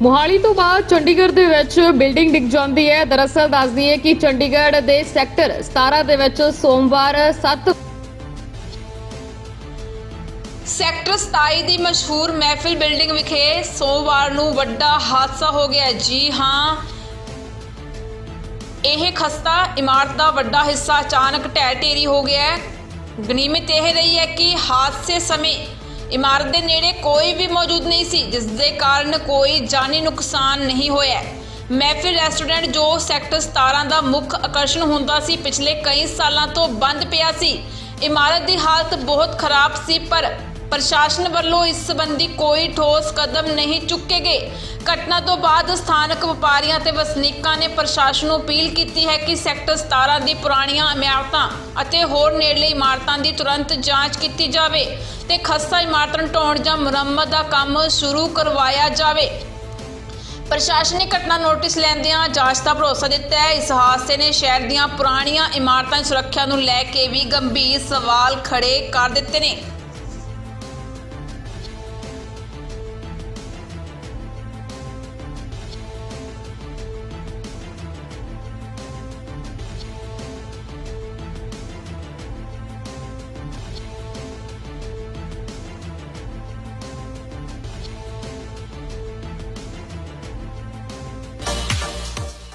ਮੁਹਾਲੀ ਤੋਂ ਬਾਅਦ ਚੰਡੀਗੜ੍ਹ ਦੇ ਵਿੱਚ ਬਿਲਡਿੰਗ ਡਿੱਗ ਜਾਂਦੀ ਹੈ। ਦਰਅਸਲ ਦੱਸਦੀ ਹੈ ਕਿ ਚੰਡੀਗੜ੍ਹ ਦੇ ਸੈਕਟਰ 17 ਦੇ ਵਿੱਚ ਸੋਮਵਾਰ 7 ਸੈਕਟਰ 27 ਦੀ ਮਸ਼ਹੂਰ ਮਹਿਫਿਲ ਬਿਲਡਿੰਗ ਵਿਖੇ ਸੋਮਵਾਰ ਨੂੰ ਵੱਡਾ ਹਾਦਸਾ ਹੋ ਗਿਆ ਜੀ ਹਾਂ, ਇਹ ਖਸਤਾ ਇਮਾਰਤ ਦਾ ਵੱਡਾ ਹਿੱਸਾ ਅਚਾਨਕ ਢਹਿ ਢੇਰੀ ਹੋ ਗਿਆ ਗਨੀਮਤ ਇਹ ਰਹੀ ਹੈ ਕਿ ਹਾਦਸੇ ਸਮੇਂ ਇਮਾਰਤ ਦੇ ਨੇੜੇ ਕੋਈ ਵੀ ਮੌਜੂਦ ਨਹੀਂ ਸੀ, ਜਿਸ ਦੇ ਕਾਰਨ ਕੋਈ ਜਾਨੀ ਨੁਕਸਾਨ ਨਹੀਂ ਹੋਇਆ ਮਹਿਫਿਲ ਰੈਸਟੋਰੈਂਟ ਜੋ ਸੈਕਟਰ 17 ਦਾ ਮੁੱਖ ਆਕਰਸ਼ਣ ਹੁੰਦਾ ਸੀ, ਪਿਛਲੇ ਕਈ ਸਾਲਾਂ ਤੋਂ ਬੰਦ ਪਿਆ ਸੀ। ਇਮਾਰਤ ਦੀ ਹਾਲਤ ਬਹੁਤ ਖਰਾਬ ਸੀ, ਪਰ ਪ੍ਰਸ਼ਾਸਨ ਵੱਲੋਂ ਇਸ ਸੰਬੰਧੀ ਕੋਈ ਠੋਸ ਕਦਮ ਨਹੀਂ ਚੁੱਕੇ ਗਏ। ਘਟਨਾ ਤੋਂ ਬਾਅਦ ਸਥਾਨਕ ਵਪਾਰੀਆਂ ਤੇ ਵਸਨੀਕਾਂ ਨੇ ਪ੍ਰਸ਼ਾਸਨ ਨੂੰ ਅਪੀਲ ਕੀਤੀ ਹੈ ਕਿ ਸੈਕਟਰ 17 ਦੀ ਪੁਰਾਣੀਆਂ ਇਮਾਰਤਾਂ ਅਤੇ ਹੋਰ ਨੇੜਲੇ ਇਮਾਰਤਾਂ ਦੀ ਤੁਰੰਤ ਜਾਂਚ ਕੀਤੀ ਜਾਵੇ ਤੇ ਖਸਤਾ ਇਮਾਰਤਾਂ ਨੂੰ ਢਾਉਣ ਜਾਂ ਮੁਰੰਮਤ ਦਾ ਕੰਮ ਸ਼ੁਰੂ ਕਰਵਾਇਆ ਜਾਵੇ। ਪ੍ਰਸ਼ਾਸਨ ਨੇ ਘਟਨਾ ਨੋਟਿਸ ਲੈਂਦਿਆਂ ਜਾਂਚ ਦਾ ਭਰੋਸਾ ਦਿੱਤਾ ਹੈ। ਇਸ ਹਾਦਸੇ ਨੇ ਸ਼ਹਿਰ ਦੀਆਂ ਪੁਰਾਣੀਆਂ ਇਮਾਰਤਾਂ ਦੀ ਸੁਰੱਖਿਆ ਨੂੰ ਲੈ ਕੇ ਵੀ ਗੰਭੀਰ ਸਵਾਲ ਖੜੇ ਕਰ ਦਿੱਤੇ ਨੇ।